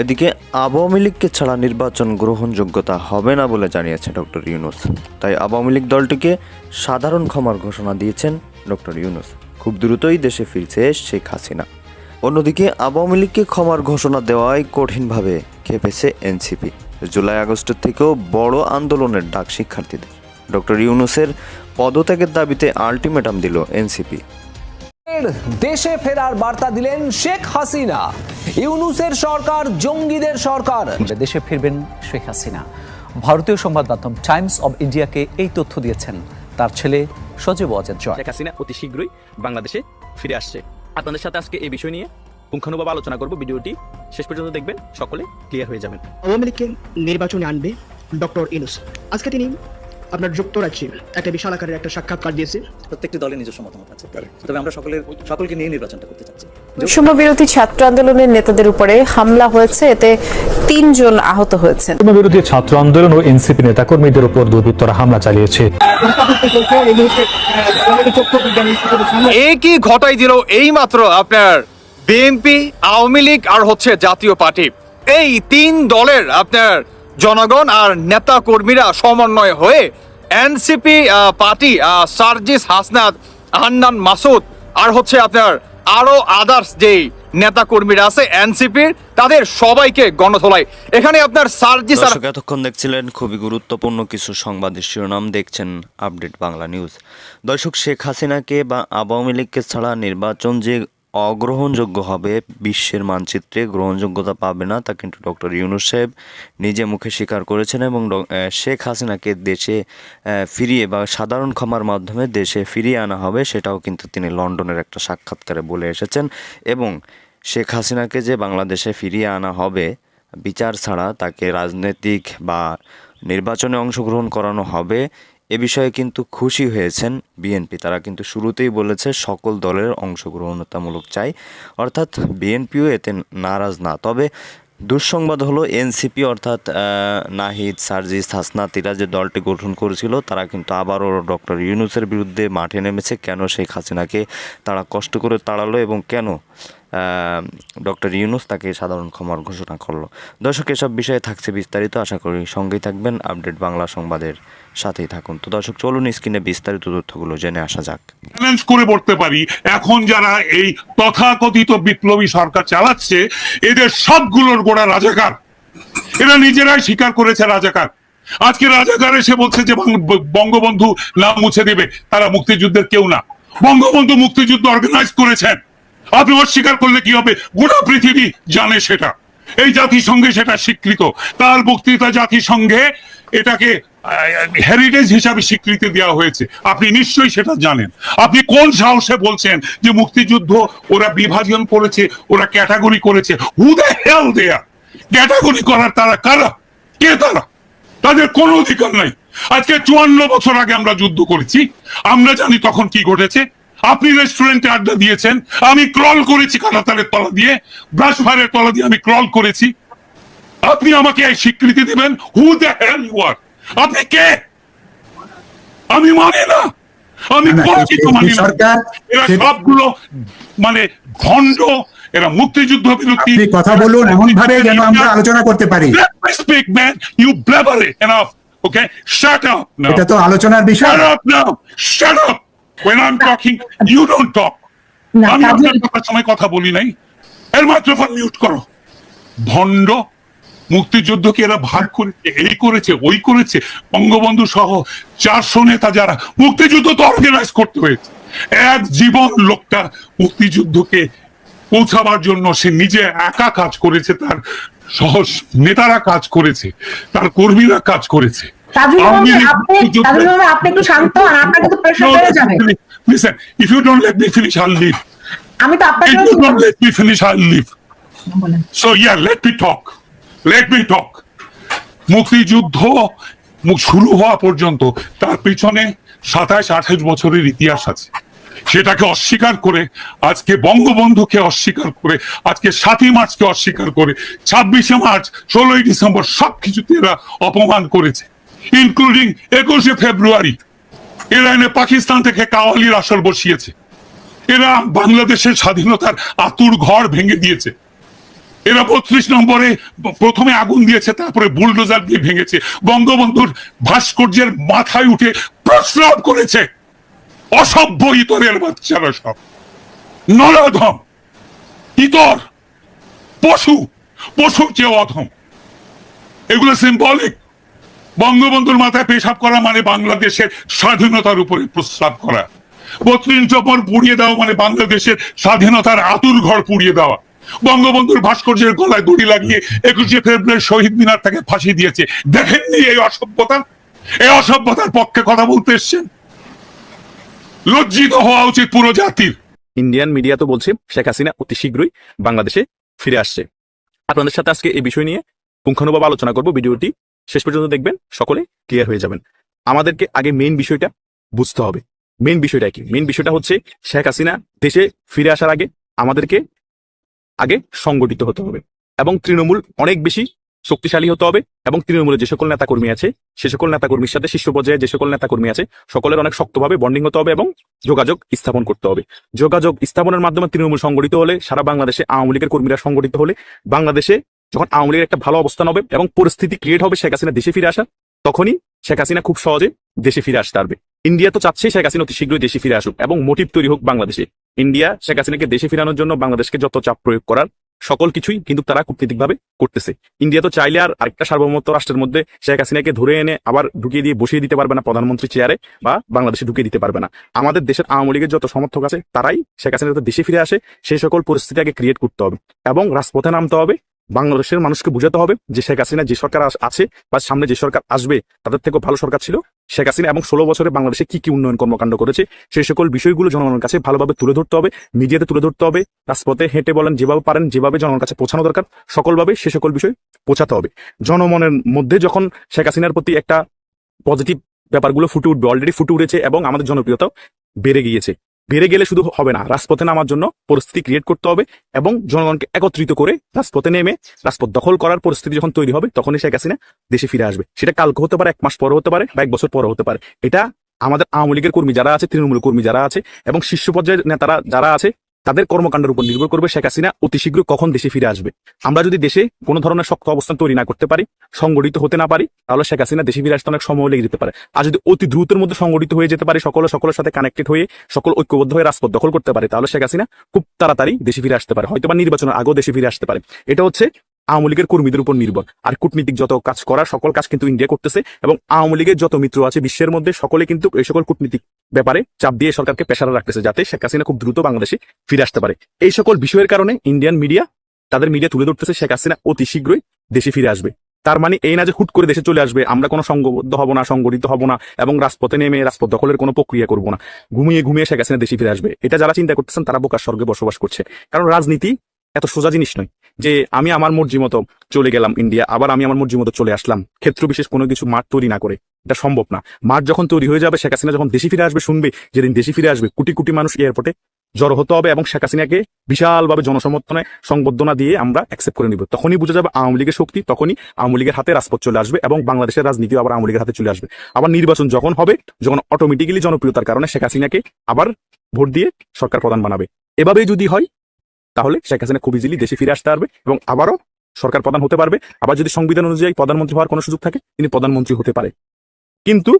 এদিকে আওয়ামী লীগকে ছাড়া নির্বাচন গ্রহণযোগ্যতা হবে না বলে জানিয়েছে ডক্টর ইউনুস। তাই আওয়ামী লীগ দলটিকে সাধারণ ক্ষমার ঘোষণা দিয়েছেন ডক্টর ইউনুস। খুব দ্রুতই দেশে ফিরছে শেখ হাসিনা। অন্যদিকে আওয়ামী লীগকে ক্ষমার ঘোষণা দেওয়ায় কঠিনভাবে খেপেছে এনসিপি। জুলাই আগস্টের থেকেও বড় আন্দোলনের ডাক শিক্ষার্থীদের। ডক্টর ইউনুসের পদত্যাগের দাবিতে আলটিমেটাম দিল এনসিপি। দেশে ফেরার বার্তা দিলেন শেখ হাসিনা। ইউনুসের সরকার জঙ্গিদের সরকার। দেশে ফিরবেন শেখ হাসিনা। ভারতীয় সংবাদ মাধ্যম টাইমস অব ইন্ডিয়াকে এই তথ্য দিয়েছেন তার ছেলে সজীব অজেদ জয়। শেখ হাসিনা অতি শীঘ্রই বাংলাদেশে ফিরে আসছে। আপনাদের সাথে আজকে এই বিষয় নিয়ে পুঙ্খানুভাবে আলোচনা করব। ভিডিওটি শেষ পর্যন্ত দেখবেন সকলে ক্লিয়ার হয়ে যাবেন। আওয়ামী লীগকে নির্বাচনে আনবে ডক্টর ইনুস আজকে তিনি আপনার যুক্তরাজ্যে একটা বিশাল আকারের একটা সাক্ষাৎকার দিয়েছে। প্রত্যেকটি দলের নিজস্ব মতামত আছে। তবে আমরা সকলের সকলকে নিয়ে নির্বাচনটা করতে চাচ্ছি। বৈষম্য বিরোধী ছাত্র আন্দোলনের নেতাদের উপরে হামলা হয়েছে এতে তিনজন আহত হয়েছেন। বিরোধী ছাত্র আন্দোলন ও এনসিপি নেতাকর্মীদের উপর দুর্বৃত্তরা হামলা চালিয়েছে। এ কি ঘটাই দিল এই মাত্র আপনার বিএনপি আওয়ামী লীগ আর হচ্ছে জাতীয় পার্টি। এই তিন দলের আপনার জনগণ আর নেতা কর্মীরা সমন্বয় হয়ে এনসিপি পার্টি সার্জিস হাসনাত হান্নান মাসুদ আর হচ্ছে আপনার আরও আদার্স যেই নেতা কর্মীরা আছে এনসিপির, তাদের সবাইকে গণধোলাই। এখানে আপনার সার্জিস এতক্ষণ দেখছিলেন খুবই গুরুত্বপূর্ণ কিছু সংবাদের শিরোনাম, দেখছেন আপডেট বাংলা নিউজ। দর্শক, শেখ হাসিনাকে বা আওয়ামী লীগকে ছাড়া নির্বাচন যে অগ্রহণযোগ্য হবে, বিশ্বের মানচিত্রে গ্রহণযোগ্যতা পাবে না, তা কিন্তু ডক্টর ইউনুস সাহেব নিজে মুখে স্বীকার করেছেন এবং শেখ হাসিনাকে দেশে ফিরিয়ে বা সাধারণ ক্ষমার মাধ্যমে দেশে ফিরিয়ে আনা হবে, সেটাও কিন্তু তিনি লন্ডনের একটা সাক্ষাৎকারে বলে এসেছেন এবং শেখ হাসিনাকে যে বাংলাদেশে ফিরিয়ে আনা হবে, বিচার ছাড়া তাকে রাজনৈতিক বা নির্বাচনে অংশগ্রহণ করানো হবে এ বিষয়ে কিন্তু খুশি হয়েছেন বিএনপি তারা কিন্তু শুরুতেই বলেছে সকল দলের অংশগ্রহণতামূলক চাই। অর্থাৎ বিএনপিও এতে নারাজ না। তবে দুঃসংবাদ হলো এনসিপি অর্থাৎ নাহিদ, সার্জিস হাসনাতিরা যে দলটি গঠন করেছিল, তারা কিন্তু আবারও ডক্টর ইউনুসের বিরুদ্ধে মাঠে নেমেছে। কেন শেখ হাসিনাকে তারা কষ্ট করে তাড়ালো এবং কেন ডক্টর ইউনুস তাকে সাধারণ ক্ষমার ঘোষণা করল। দর্শক, এসব বিষয়ে থাকছে বিস্তারিত। আশা করি সঙ্গেই থাকবেন। আপডেট বাংলা সংবাদের সাথেই থাকুন। তো দর্শক, চলুন স্ক্রিনে বিস্তারিত তথ্যগুলো জেনে আসা যাক। চ্যালেঞ্জ করে পড়তে পারি, এখন যারা এই তথাকথিত বিপ্লবী সরকার চালাচ্ছে, এদের সবগুলোর গোড়া রাজাকার। এরা নিজেরাই স্বীকার করেছে রাজাকার। আজকে রাজাকার এসে বলছে যে বঙ্গবন্ধু নাম মুছে দেবে, তারা মুক্তিযুদ্ধের কেউ না। বঙ্গবন্ধু মুক্তিযুদ্ধ অর্গানাইজ করেছেন। আপনি অস্বীকার করলে কি হবে? গোটা পৃথিবী জানে সেটা। এই জাতিসংঘে সেটা স্বীকৃত। তার বক্তৃতা জাতিসংঘে এটাকে হেরিটেজ হিসাবে স্বীকৃতি দেওয়া হয়েছে। আপনি নিশ্চয়ই সেটা জানেন। আপনি কোন সাহসে বলছেন যে মুক্তিযুদ্ধ ওরা বিভাজন করেছে, ওরা ক্যাটাগরি করেছে? হু দ্য হেল দেয়া ক্যাটাগরি করার তারা কারা? কে তারা? তাদের কোনো অধিকার নাই। আজকে চুয়ান্ন বছর আগে আমরা যুদ্ধ করেছি। আমরা জানি তখন কি ঘটেছে। আপনি রেস্টুরেন্টে আড্ডা দিয়েছেন আমি ক্রল করেছি কাটাতারের তলা দিয়ে ব্রাশ ফায়ারের তলা দিয়ে আমি ক্রল করেছি আপনি আমাকে এই স্বীকৃতি দিবেন হু দ্য হেল ইউ আর আপনি কে আমি মানি না আমি পরিচিত মানি সরকার এরা সবগুলো মানে ভণ্ড এরা মুক্তিযুদ্ধ বিরোধী আপনি কথা বলুন এমন ভাবে যেন আমরা আলোচনা করতে পারি. You blabber it enough. Okay? Shut up now. এটা তো আলোচনার বিষয় up now. Shut up. When I'm talking, you don't talk. আমি আপনার কথার সময় কথা বলি নাই। এর মাইক্রোফোন মিউট করো ভণ্ড মুক্তিযুদ্ধকে এরা ভাগ করেছে এই করেছে ওই করেছে বঙ্গবন্ধু সহ চারশো নেতা যারা মুক্তিযুদ্ধ তো অর্গানাইজ করতে হয়েছে। এক জীবন লোকটা মুক্তিযুদ্ধকে পৌঁছাবার জন্য সে নিজে একা কাজ করেছে তার সহ নেতারা কাজ করেছে তার কর্মীরা কাজ করেছে। আমি তো. মুক্তিযুদ্ধ শুরু হওয়া পর্যন্ত তার পিছনে সাতাশ আঠাশ বছরের ইতিহাস আছে। সেটাকে অস্বীকার করে আজকে বঙ্গবন্ধুকে অস্বীকার করে আজকে সাতই মার্চকে অস্বীকার করে ছাব্বিশে মার্চ ষোলোই ডিসেম্বর সবকিছুতে এরা অপমান করেছে। ইনক্লুডিং একুশে ফেব্রুয়ারি। এরা এনে পাকিস্তান থেকে কাওয়ালির আসর বসিয়েছে। এরা বাংলাদেশের স্বাধীনতার আতুর ঘর ভেঙে দিয়েছে। এরা বত্রিশ নম্বরে প্রথমে আগুন দিয়েছে, তারপরে বুলডোজার দিয়ে ভেঙেছে। বঙ্গবন্ধুর ভাস্কর্যের মাথায় উঠে প্রস্রাব করেছে। অসভ্য ইতরের বাচ্চারা সব। নরাধম, ইতর, পশু পশু চেয়ে অধম। এগুলো সিম্বলিক বঙ্গবন্ধুর মাথায় পেশাব করা মানে বাংলাদেশের স্বাধীনতার উপরে প্রস্রাব করা। বত্রিশ জপর পুড়িয়ে দেওয়া মানে বাংলাদেশের স্বাধীনতার আতুর ঘর পুড়িয়ে দেওয়া। বঙ্গবন্ধুর ভাস্কর্যের গলায় দড়ি লাগিয়ে একুশে ফেব্রুয়ারি শহীদ মিনার তাকে ফাঁসি দিয়েছে। দেখেননি এই অসভ্যতা? এই অসভ্যতার পক্ষে কথা বলতে এসছেন। লজ্জিত হওয়া উচিত পুরো জাতির। ইন্ডিয়ান মিডিয়া তো বলছে, শেখ হাসিনা অতি শীঘ্রই বাংলাদেশে ফিরে আসছে। আপনাদের সাথে আজকে এই বিষয় নিয়ে পুঙ্খানুভাবে আলোচনা করব, ভিডিওটি শেষ পর্যন্ত দেখবেন সকলে ক্লিয়ার হয়ে যাবেন। আমাদেরকে আগে মেইন বিষয়টা বুঝতে হবে। মেইন বিষয়টা কি? মেইন বিষয়টা হচ্ছে শেখ হাসিনা দেশে ফিরে আসার আগে আমাদেরকে আগে সংগঠিত হতে হবে এবং তৃণমূল অনেক বেশি শক্তিশালী হতে হবে এবং তৃণমূলের যে সকল নেতাকর্মী আছে, সে সকল নেতাকর্মীর সাথে শীর্ষ পর্যায়ে যে সকল নেতাকর্মী আছে, সকলের অনেক শক্তভাবে বন্ডিং হতে হবে এবং যোগাযোগ স্থাপন করতে হবে। যোগাযোগ স্থাপনের মাধ্যমে তৃণমূল সংগঠিত হলে সারা বাংলাদেশে আওয়ামী লীগের কর্মীরা সংগঠিত হলে বাংলাদেশে যখন আওয়ামী লীগের একটা ভালো অবস্থান হবে এবং পরিস্থিতি ক্রিয়েট হবে শেখ হাসিনা দেশে ফিরে আসা তখনই শেখ হাসিনা খুব সহজে দেশে ফিরে আসতে পারবে। ইন্ডিয়া তো চাচ্ছে শেখ হাসিনা অতি শীঘ্রই দেশে ফিরে আসুক এবং মোটিভ তৈরি হোক বাংলাদেশে। ইন্ডিয়া শেখ হাসিনাকে দেশে ফিরানোর জন্য বাংলাদেশকে যত চাপ প্রয়োগ করার সকল কিছুই কিন্তু তারা কূটনীতিকভাবে করতেছে। ইন্ডিয়া তো চাইলে আর আরেকটা সার্বভৌমত্ব রাষ্ট্রের মধ্যে শেখ হাসিনাকে ধরে এনে আবার ঢুকিয়ে দিয়ে বসিয়ে দিতে পারবে না প্রধানমন্ত্রী চেয়ারে বা বাংলাদেশে ঢুকিয়ে দিতে পারবে না। আমাদের দেশের আওয়ামী লীগের যত সমর্থক আছে তারাই শেখ হাসিনা যাতে দেশে ফিরে আসে সেই সকল পরিস্থিতি আগে ক্রিয়েট করতে হবে এবং রাজপথে নামতে হবে বাংলাদেশের মানুষকে বুঝাতে হবে যে শেখ হাসিনা যে সরকার আছে বা সামনে যে সরকার আসবে, তাদের থেকেও ভালো সরকার ছিল। শেখ হাসিনা এবং ষোলো বছরে বাংলাদেশে কি কি উন্নয়ন কর্মকাণ্ড করেছে সেই সকল বিষয়গুলো জনগণের কাছে ভালোভাবে তুলে ধরতে হবে মিডিয়াতে তুলে ধরতে হবে, রাজপথে হেঁটে বলেন, যেভাবে পারেন, যেভাবে জনগণের কাছে পৌঁছানো দরকার, সকলভাবে সে সকল বিষয় পৌঁছাতে হবে। জনমনের মধ্যে যখন শেখ হাসিনার প্রতি একটা পজিটিভ ব্যাপারগুলো ফুটে উঠবে অলরেডি ফুটে উঠেছে এবং আমাদের জনপ্রিয়তাও বেড়ে গিয়েছে। বেড়ে গেলে শুধু হবে না, রাজপথে নামার জন্য পরিস্থিতি ক্রিয়েট করতে হবে এবং জনগণকে একত্রিত করে রাজপথে নেমে রাজপথ দখল করার পরিস্থিতি যখন তৈরি হবে, তখনই শেখ হাসিনা দেশে ফিরে আসবে। সেটা কালকে হতে পারে, এক মাস পরে হতে পারে বা এক বছর পরে হতে পারে। এটা আমাদের আওয়ামী লীগের কর্মী যারা আছে, তৃণমূল কর্মী যারা আছে এবং শীর্ষ পর্যায়ের নেতারা যারা আছে তাদের কর্মকাণ্ডের উপর নির্ভর করবে শেখ হাসিনা অতি শীঘ্র কখন দেশে ফিরে আসবে। আমরা যদি দেশে কোনো ধরনের শক্ত অবস্থান তৈরি না করতে পারি, সংগঠিত হতে না পারি, তাহলে শেখ হাসিনা দেশে ফিরে আসতে অনেক সময় লেগে যেতে পারে। আর যদি অতি দ্রুতের মধ্যে সংগঠিত হয়ে যেতে পারে, সকলে সকলের সাথে কানেক্টেড হয়ে, সকল ঐক্যবদ্ধ হয়ে রাজপথ দখল করতে পারে, তাহলে শেখ হাসিনা খুব তাড়াতাড়ি দেশে ফিরে আসতে পারে। হয়তো বা নির্বাচনের আগেও দেশে ফিরে আসতে পারে। এটা হচ্ছে আওয়ামী লীগের কর্মীদের উপর নির্ভর। আর কূটনীতিক যত কাজ করা, সকল কাজ কিন্তু ইন্ডিয়া করতেছে এবং আওয়ামী লীগের যত মিত্র আছে বিশ্বের মধ্যে, সকলে কিন্তু এই সকল কূটনীতিক ব্যাপারে চাপ দিয়ে সরকারকে পেশারা রাখতেছে যাতে শেখ হাসিনা খুব দ্রুত বাংলাদেশে ফিরে আসতে পারে। এই সকল বিষয়ের কারণে ইন্ডিয়ান মিডিয়া তাদের মিডিয়া তুলে ধরতেছে শেখ হাসিনা অতি শীঘ্রই দেশে ফিরে আসবে। তার মানে এই না যে হুট করে দেশে চলে আসবে, আমরা কোনো সংঘবদ্ধ হব না, সংগঠিত হব না এবং রাজপথে নেমে, রাজপথ দখলের কোনো প্রক্রিয়া করব না। ঘুমিয়ে ঘুমিয়ে শেখ হাসিনা দেশে ফিরে আসবে। এটা যারা চিন্তা করতেছেন তারা বোকার স্বর্গে বসবাস করছে। কারণ রাজনীতি এত সোজা জিনিস নয় যে আমি আমার মর্জি মতো চলে গেলাম ইন্ডিয়া, আবার আমি আমার মর্জি মতো চলে আসলাম। ক্ষেত্র বিশেষ কোনো কিছু মাঠ তৈরি না করে। এটা সম্ভব না। মাঠ যখন তৈরি হয়ে যাবে, শেখ হাসিনা যখন দেশে ফিরে আসবে, শুনবে যেদিন দেশে ফিরে আসবে, কোটি কোটি মানুষ এয়ারপোর্টে জড়ো হতে হবে এবং শেখ হাসিনাকে বিশালভাবে জনসমর্থনে সংবর্ধনা দিয়ে আমরা অ্যাকসেপ্ট করে নিব। তখনই বোঝা যাবে আওয়ামী লীগের শক্তি, তখনই আওয়ামী লীগের হাতে রাজপথ চলে আসবে এবং বাংলাদেশের রাজনীতি আবার আওয়ামী লীগের হাতে চলে আসবে। আবার নির্বাচন যখন হবে, যখন অটোমেটিক্যালি জনপ্রিয়তার কারণে শেখ হাসিনাকে আবার ভোট দিয়ে সরকার প্রধান বানাবে। এভাবেই যদি হয় তাহলে শেখ হাসিনা খুব ইজিলি দেশে ফিরে আসতে পারবে এবং আবারও সরকার প্রধান হতে পারবে। আবার যদি সংবিধান অনুযায়ী প্রধানমন্ত্রী হওয়ার কোনো সুযোগ থাকে, তিনি প্রধানমন্ত্রী হতে পারে। কিন্তু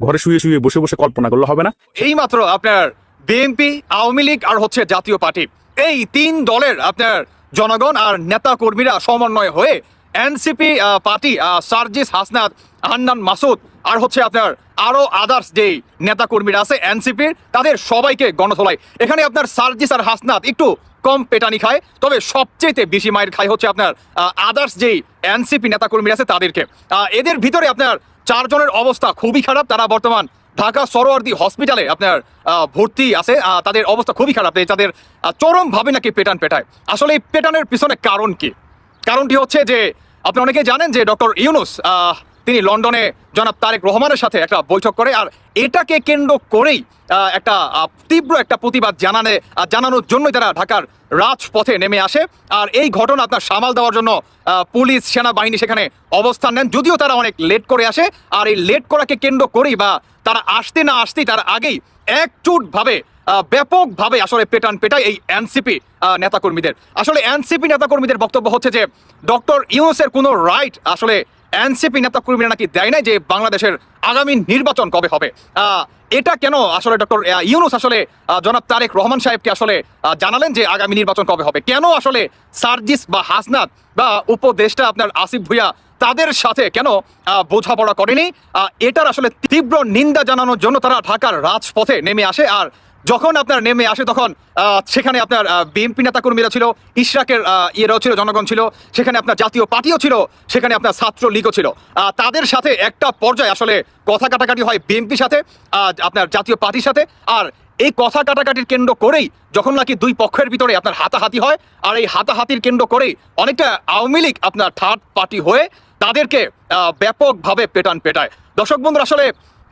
ঘরে শুয়ে শুয়ে বসে বসে কল্পনা করলে হবে না। এই মাত্র আপনার বিএনপি, আওয়ামী লীগ আর হচ্ছে জাতীয় পার্টি। এই তিন দলের আপনার জনগণ আর নেতা কর্মীরা সমন্বয় হয়ে এনসিপি পার্টি সার্জিস হাসনাত হান্নান মাসুদ আর হচ্ছে আপনার আরও আদার্স যে নেতা কর্মীরা আছে এনসিপির, তাদের সবাইকে গণধোলাই। এখানে আপনার সার্জিস আর হাসনাত একটু কম পেটানি খায়, তবে সবচেয়ে বেশি মায়ের খায় হচ্ছে আপনার আদার্স যেই এনসিপি নেতা কর্মীরা আছে তাদেরকে। এদের ভিতরে আপনার চারজনের অবস্থা খুবই খারাপ, তারা বর্তমান ঢাকা সরোয়ার্দি হসপিটালে আপনার ভর্তি আছে তাদের অবস্থা খুবই খারাপ তাদের চরমভাবে নাকি পেটান পেটায়। আসলে এই পেটানের পিছনে কারণ কি? কারণটি হচ্ছে যে, আপনি অনেকে জানেন যে ডক্টর ইউনুস তিনি লন্ডনে জনাব তারেক রহমানের সাথে একটা বৈঠক করে আর এটাকে কেন্দ্র করেই একটা তীব্র একটা প্রতিবাদ জানানে জানানোর জন্যই তারা ঢাকার রাজপথে নেমে আসে। আর এই ঘটনা আপনার সামাল দেওয়ার জন্য পুলিশ সেনাবাহিনী সেখানে অবস্থান নেন। যদিও তারা অনেক লেট করে আসে আর এই লেট করাকে কেন্দ্র করেই বা তারা আসতে না আসতেই তার আগেই একচুট ভাবে আহ, ব্যাপকভাবে আসলে পেটান পেটায় এই এনসিপি নেতাকর্মীদের। আসলে এনসিপি নেতাকর্মীদের বক্তব্য হচ্ছে যে ডক্টর ইউনুসের কোনো রাইট আসলে এনসিপি নেতাকর্মীরা নাকি দেয় নাই যে বাংলাদেশের আগামী নির্বাচন কবে হবে? এটা কেন আসলে ডক্টর ইউনুস আসলে জনাব তারেক রহমান সাহেবকে আসলে জানালেন যে আগামী নির্বাচন কবে হবে? কেন আসলে সার্জিস বা হাসনাত বা উপদেষ্টা আপনার আসিফ ভুইয়া তাদের সাথে কেন বোঝাপড়া করেনি? এটার আসলে তীব্র নিন্দা জানানোর জন্য তারা ঢাকার রাজপথে নেমে আসে। আর যখন আপনার নেমে আসে তখন সেখানে আপনার বিএনপি নেতাকর্মীরা ছিল, ইশরাকের ইয়েরাও ছিল, জনগণ ছিল, সেখানে আপনার জাতীয় পার্টিও ছিল, সেখানে আপনার ছাত্র লীগও ছিল তাদের সাথে একটা পর্যায়ে আসলে কথা কাটাকাটি হয় বিএনপির সাথে আপনার জাতীয় পার্টির সাথে, আর এই কথা কাটাকাটির কেন্দ্র করেই যখন নাকি দুই পক্ষের ভিতরে আপনার হাতাহাতি হয়, আর এই হাতাহাতির কেন্দ্র করেই অনেকটা আওয়ামী লীগ আপনার থার্ড পার্টি হয়ে তাদেরকে ব্যাপকভাবে পেটান পেটায় দর্শক বন্ধুরা, আসলে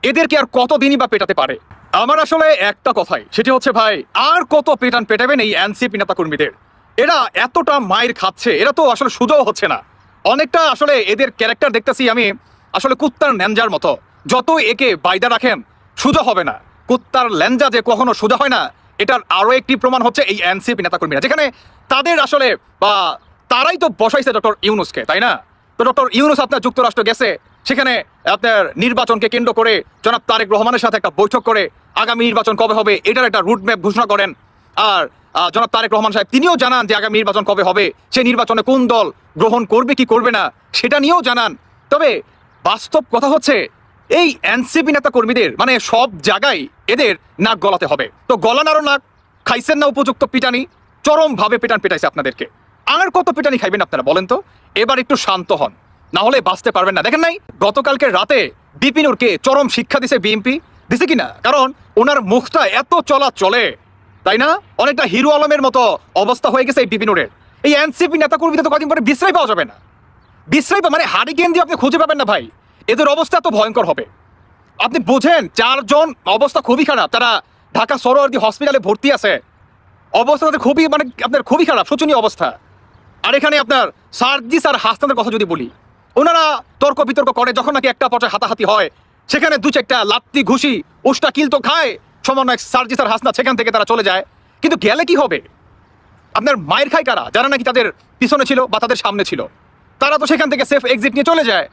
এদেরকে আর কতদিনই বা পেটাতে পারে? আমার আসলে একটা কথাই, সেটি হচ্ছে ভাই, আর কত পেটান পেটাবেন এই এনসিপি নেতা কর্মীদের এরা এতটা মায়ের খাচ্ছে, এরা তো আসলে সুযোগ হচ্ছে না। অনেকটা আসলে এদের ক্যারেক্টার দেখতেছি আমি, আসলে কুত্তার ন্যাঞ্জার মতো। যত একে বাইদা রাখেন সোজা হবে না। কুত্তার ল্যাঞ্জা যে কখনো সোজা হয় না, এটার আরও একটি প্রমাণ হচ্ছে এই এনসিপি নেতাকর্মীরা যেখানে তাদের আসলে, বা তারাই তো বসাইছে ডক্টর ইউনুসকে, তাই না? তো ডক্টর ইউনুস আপনার যুক্তরাষ্ট্র গেছে সেখানে আপনার নির্বাচনকে কেন্দ্র করে জনাব তারেক রহমানের সাথে একটা বৈঠক করে আগামী নির্বাচন কবে হবে এটার একটা রুটম্যাপ ঘোষণা করেন। আর জনাব তারেক রহমান সাহেব, তিনিও জানান যে আগামী নির্বাচন কবে হবে সেই নির্বাচনে কোন দল গ্রহণ করবে, কি করবে না, সেটা নিয়েও জানান। তবে বাস্তব কথা হচ্ছে, এই এনসিপি নেতা কর্মীদের মানে সব জায়গায় এদের নাক গলাতে হবে। তো গলানারও নাক, খাইছেন না উপযুক্ত পিটানি, চরমভাবে পেটান পেটাইছে আপনাদেরকে। আর কত পিটানি খাইবেন আপনারা বলেন তো? এবার একটু শান্ত হন। না হলে বাঁচতে পারবেন না। দেখেন নাই, গতকালকে রাতে বিপিনুরকে চরম শিক্ষা দিছে বিএনপি। দিছে কিনা কারণ ওনার মুখটা এত চলা চলে তাই না? অনেকটা হিরো আলমের মতো অবস্থা হয়ে গেছে এই বিপিনুরের। এই এনসিপি নেতাকর্মীদের তো কদিন পরে বিশ্রাই পাওয়া যাবে না। বিশ্রাই মানে হারিকেন দিয়ে আপনি খুঁজে পাবেন না ভাই। এদের অবস্থা এত ভয়ঙ্কর হবে। আপনি বোঝেন, চারজন অবস্থা খুবই খারাপ। তারা ঢাকা সরোয়ার্দি হসপিটালে ভর্তি আছে। অবস্থা তাদের খুবই মানে আপনার খুবই খারাপ। শোচনীয় অবস্থা। আর এখানে আপনার সার্জিস আর হাসনাদের কথা যদি বলি ওনারা তর্ক বিতর্ক করে যখন নাকি একটা পর্যায়ে হাতাহাতি হয়, সেখানে দু চারটা লাত্তি ঘুষি, উষ্টা কিল তো খায় সমন্বয় সার্জিস আর হাসনা, সেখান থেকে তারা চলে যায়। কিন্তু গেলে কি হবে? আপনার মায়ের খায় কারা? যারা নাকি তাদের পিছনে ছিল বা তাদের সামনে ছিল। তারা তো সেখান থেকে সেফ এক্সিট নিয়ে চলে যায়।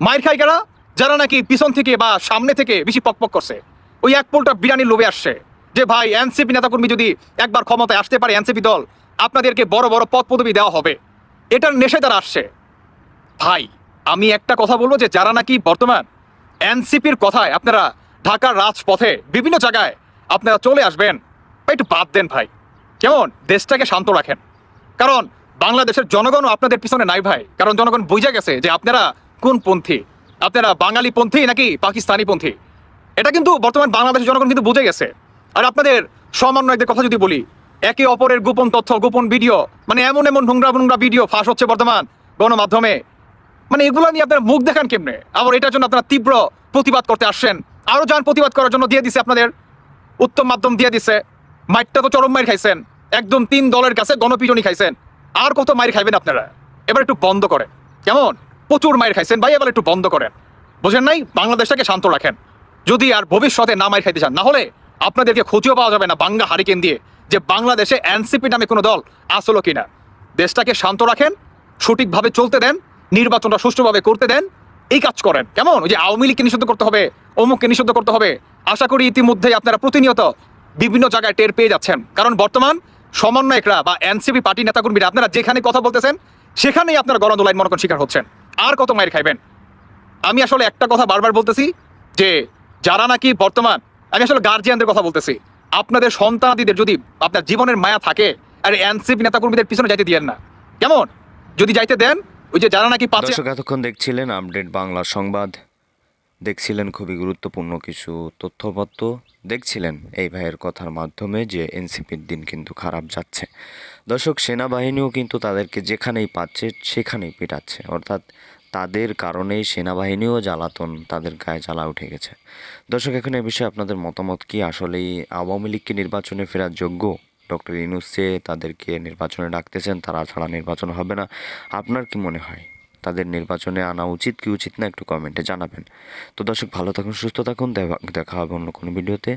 মায়ের খায় কারা? যারা নাকি পিছন থেকে বা সামনে থেকে বেশি পকপক করছে। ওই এক পোলটা বিরিয়ানির লোভে আসছে যে, ভাই এনসিপি নেতাকর্মী যদি একবার ক্ষমতায় আসতে পারে এনসিপি দল, আপনাদেরকে বড় বড় পদ পদবি দেওয়া হবে। এটার নেশায় তারা আসছে। ভাই, আমি একটা কথা বলব যে যারা নাকি বর্তমান এনসিপির কথায় আপনারা ঢাকার রাজপথে বিভিন্ন জায়গায় আপনারা চলে আসবেন, একটু বাদ দেন ভাই। কেমন? দেশটাকে শান্ত রাখেন। কারণ বাংলাদেশের জনগণও আপনাদের পিছনে নাই ভাই। কারণ জনগণ বুঝে গেছে যে আপনারা কোন পন্থী? আপনারা বাঙালি পন্থী নাকি পাকিস্তানি পন্থী? এটা কিন্তু বর্তমান বাংলাদেশের জনগণ কিন্তু বুঝে গেছে। আর আপনাদের সমন্বয়কদের কথা যদি বলি, একে অপরের গোপন তথ্য, গোপন ভিডিও মানে এমন এমন নোংরা নোংরা ভিডিও ফাঁস হচ্ছে বর্তমান গণমাধ্যমে। মানে এগুলো নিয়ে আপনার মুখ দেখান কেমনে? আবার এটার জন্য আপনারা তীব্র প্রতিবাদ করতে আসছেন। আরও যান প্রতিবাদ করার জন্য দিয়ে দিছে আপনাদের। উত্তম মাধ্যম দিয়ে দিছে। মাইরটা তো চরম মাইর খাইছেন। একদম তিন দলের কাছে গণপিটনি খাইছেন। আর কত মাইর খাইবেন আপনারা? এবার একটু বন্ধ করে কেমন? প্রচুর মাইর খাইছেন। ভাই, এবার একটু বন্ধ করেন। বোঝেন নাই? বাংলাদেশটাকে শান্ত রাখেন। যদি আর ভবিষ্যতে না মাইর খাইতে চান, না হলে আপনাদেরকে খুঁজেও পাওয়া যাবে না বাংলা হারিকেন দিয়ে যে বাংলাদেশে এনসিপি নামে কোনো দল আসলো কিনা। দেশটাকে শান্ত রাখেন, সঠিকভাবে চলতে দেন নির্বাচনটা সুষ্ঠুভাবে করতে দেন, এই কাজ করেন। কেমন? ওই যে আওয়ামী লীগকে নিষিদ্ধ করতে হবে, অমুককে নিষিদ্ধ করতে হবে। আশা করি ইতিমধ্যেই আপনারা প্রতিনিয়ত বিভিন্ন জায়গায় টের পেয়ে যাচ্ছেন। কারণ বর্তমান সমন্বয়করা বা এনসিপি পার্টি নেতাকর্মীরা, আপনারা যেখানে কথা বলতেছেন, সেখানেই আপনারা গণদোলাইন মনে শিকার হচ্ছেন। আর কত মায়ের খাইবেন? আমি আসলে একটা কথা বারবার বলতেছি যে, যারা নাকি বর্তমান, আমি আসলে গার্জিয়ানদের কথা বলতেছি। আপনাদের সন্তানাদিদের যদি আপনার জীবনের মায়া থাকে, আর এনসিপি নেতাকর্মীদের পিছনে যাইতে দিয়েন না। কেমন? যদি যাইতে দেন ওই যে যারা নাকি পাচ্ছে দর্শক, এতক্ষণ দেখছিলেন আপডেট বাংলা সংবাদ। দেখছিলেন খুবই গুরুত্বপূর্ণ কিছু তথ্যপত্র। দেখছিলেন এই ভাইয়ের কথার মাধ্যমে যে এনসিপির দিন কিন্তু খারাপ যাচ্ছে। দর্শক, সেনাবাহিনীও কিন্তু তাদেরকে যেখানেই পাচ্ছে, সেখানেই পিটাচ্ছে। অর্থাৎ তাদের কারণেই সেনাবাহিনীও জ্বালাতন, তাদের গায়ে জ্বালা উঠে গেছে। দর্শক, এখন এ বিষয়ে আপনাদের মতামত কি? আসলেই আওয়ামী লীগকে নির্বাচনে ফেরার যোগ্য ডক্টর ইনুস যে তাদেরকে নির্বাচনে ডাকতেছেন, তারা ছাড়া নির্বাচন হবে না। আপনার কি মনে হয়? তাদের নির্বাচনে আনা উচিত কি উচিত না একটু কমেন্টে জানাবেন। তো দর্শক, ভালো থাকুন, সুস্থ থাকুন। দেখা দেখা হবে অন্য কোনো ভিডিওতে।